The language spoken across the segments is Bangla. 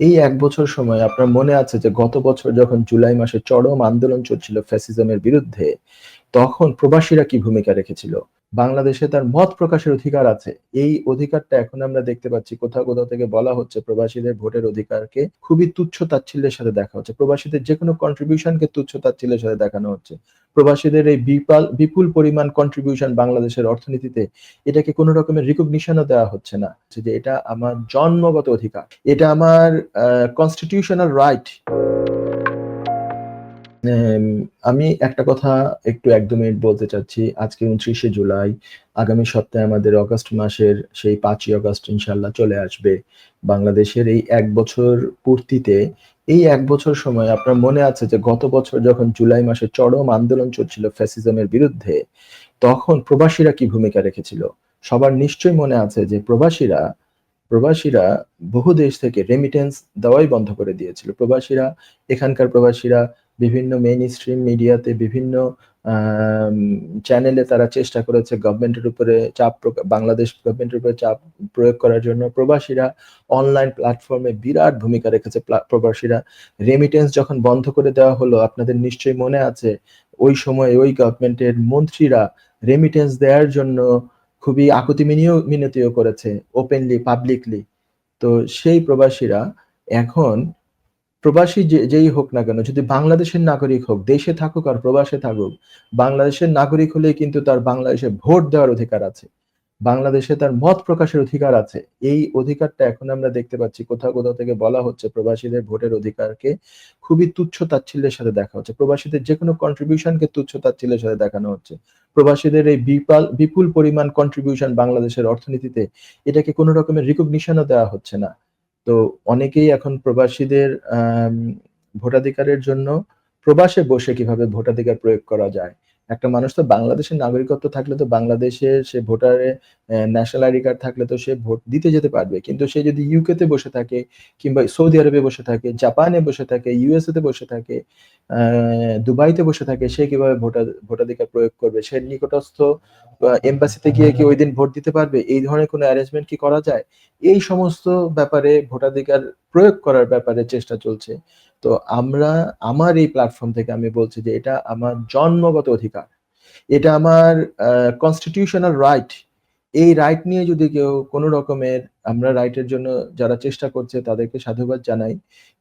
এই এক বছর সময় আপনার মনে আছে যে গত বছর যখন জুলাই মাসে চরম আন্দোলন চলছিল ফ্যাসিজমের বিরুদ্ধে, তখন প্রবাসীরা কি ভূমিকা রেখেছিল? বাংলাদেশে তার মত প্রকাশের অধিকার আছে। এই অধিকারটা এখন আমরা দেখতে পাচ্ছি কোথাও কোথাও থেকে বলা হচ্ছে প্রবাসীদের ভোটের অধিকারকে খুবই তুচ্ছ তাচ্ছিল্যের সাথে দেখা হচ্ছে। প্রবাসীদের যে কোনো কন্ট্রিবিউশনকে তুচ্ছ তাচ্ছিল্যের সাথে দেখানো হচ্ছে। প্রবাসীদের এই বিপাল, বিপুল পরিমাণ কন্ট্রিবিউশন বাংলাদেশের অর্থনীতিতে এটাকে কোনো রকমের রিকগনিশনও দেওয়া হচ্ছে না। যে এটা আমার জন্মগত অধিকার। এটা আমার কনস্টিটিউশনাল রাইট আমি একটা কথা একটু এক মিনিট বলতে চাচ্ছি। আজকে উনত্রিশে জুলাই, আগামী সপ্তাহে আমাদের অগস্ট মাসের সেই পাঁচই অগস্ট ইনশাল্লাহ চলে আসবে। বাংলাদেশের এই এক বছর পূর্তিতে, এই এক বছর সময় আপনার মনে আছে যে গত বছর যখন জুলাই মাসে চরম আন্দোলন চলছিল ফ্যাসিজমের বিরুদ্ধে, তখন প্রবাসীরা কি ভূমিকা রেখেছিল? সবার নিশ্চয়ই মনে আছে যে প্রবাসীরা প্রবাসীরা বহু দেশ থেকে রেমিটেন্স দেওয়াই বন্ধ করে দিয়েছিল। প্রবাসীরা, এখানকার প্রবাসীরা বিভিন্ন মেইন স্ট্রিম মিডিয়াতে বিভিন্ন চ্যানেলে তারা চেষ্টা করেছে গভর্নমেন্টের উপরে চাপ বাংলাদেশ গভর্নমেন্টের উপরে চাপ প্রয়োগ করার জন্য। প্রবাসীরা অনলাইন প্ল্যাটফর্মে বিরাট ভূমিকা রেখেছে প্রবাসীরা। রেমিটেন্স যখন বন্ধ করে দেওয়া হলো, আপনাদের নিশ্চয়ই মনে আছে, ওই সময় ওই গভর্নমেন্টের মন্ত্রীরা রেমিটেন্স দেওয়ার জন্য খুবই আকুতি মিনিও মিনতিও করেছে ওপেনলি পাবলিকলি তো সেই প্রবাসীরা এখন প্রবাসী যেই হোক না কেন, যদি বাংলাদেশের নাগরিক হোক, দেশে থাকুক আর প্রবাসে থাকুক, বাংলাদেশের নাগরিক হলে কিন্তু তার বাংলাদেশে ভোট দেওয়ার অধিকার আছে। বাংলাদেশে তার মত প্রকাশের অধিকার আছে। এই অধিকারটা এখন আমরা দেখতে পাচ্ছি, কোথাও কোথাও থেকে বলা হচ্ছে প্রবাসীদের ভোটের অধিকারকে খুবই তুচ্ছ তাচ্ছিল্যের সাথে দেখা হচ্ছে। প্রবাসীদের যে কোনো কন্ট্রিবিউশনকে তুচ্ছ তাচ্ছিল্যের সাথে দেখানো হচ্ছে। প্রবাসীদের এই বিপাল, বিপুল পরিমাণ কন্ট্রিবিউশন বাংলাদেশের অর্থনীতিতে, এটাকে কোনো রকমের রিকগনিশনও দেওয়া হচ্ছে না। তো অনেকেই এখন প্রবাসীদের ভোটাধিকারের জন্য প্রবাসে বসে কীভাবে ভোটাধিকার প্রয়োগ করা যায়? একটা মানুষ তো বাংলাদেশের নাগরিকত্ব থাকলে তো বাংলাদেশে সে ভোটারে ন্যাশনাল আইডি কার্ড থাকলে তো সে ভোট দিতে যেতে পারবে। কিন্তু সে যদি ইউকেতে বসে থাকে কিংবা সৌদি আরবে বসে থাকে জাপানে বসে থাকে ইউএসএতে বসে থাকে দুবাইতে বসে থাকে, সে কীভাবে ভোটার ভোটাধিকার প্রয়োগ করবে? সে নিকটস্থ এম্বাসিতে গিয়ে কি ওই দিন ভোট দিতে পারবে? এই ধরনের কোনো অ্যারেঞ্জমেন্ট কি করা যায়? এই সমস্ত ব্যাপারে ভোটাধিকার প্রয়োগ করার ব্যাপারে চেষ্টা চলছে। তো আমরা, আমার এই প্ল্যাটফর্ম থেকে আমি বলছি যে এটা আমার জন্মগত অধিকার। এটা আমার কনস্টিটিউশনাল রাইট এই রাইট নিয়ে যদি কেউ কোনো রকমের আমরা রাইটের জন্য যারা চেষ্টা করছে তাদেরকে সাধুবাদ জানাই।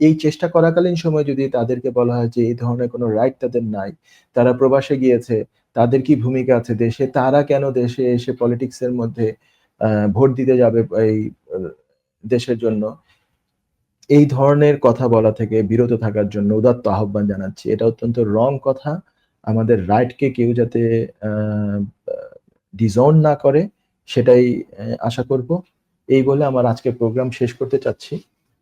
এই চেষ্টা করাকালীন সময় যদি তাদেরকে বলা হয় যে, এই ধরনের কোনো রাইট তাদের নাই, তারা প্রবাসে গিয়েছে, তাদের কি ভূমিকা আছে দেশে? তারা কেন দেশে এসে পলিটিক্সের মধ্যে ভোট দিতে যাবে এই, দেশের জন্য? এই ধরনের কথা বলা থেকে বিরত থাকার জন্য উদাত্ত আহ্বান জানাচ্ছি। এটা অত্যন্ত রং কথা। আমাদের রাইটকে কেউ যাতে ডিজন না করে সেটাই আশা করব। এই বলে আমার আজকে প্রোগ্রাম শেষ করতে চাচ্ছি।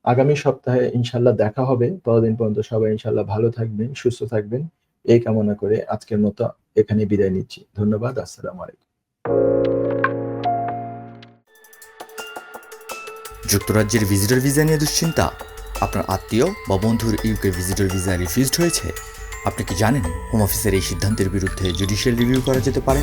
আগামী সপ্তাহে ইনশাল্লাহ দেখা হবে। ততদিন পর্যন্ত সবাই ইনশাল্লাহ ভালো থাকবেন, সুস্থ থাকবেন। এই কামনা করে আজকের মতো এখানে বিদায় নিচ্ছি। ধন্যবাদ, আসসালামু আলাইকুম। যুক্তরাজ্যের ভিজিটর ভিসা নিয়ে দুশ্চিন্তা? আপনার আত্মীয় বা বন্ধুর ইউকে ভিজিটর ভিসা রিফিউজড হয়েছে? আপনি কি জানেন হোম অফিসের এই সিদ্ধান্তের বিরুদ্ধে জুডিশিয়াল রিভিউ করা যেতে পারে?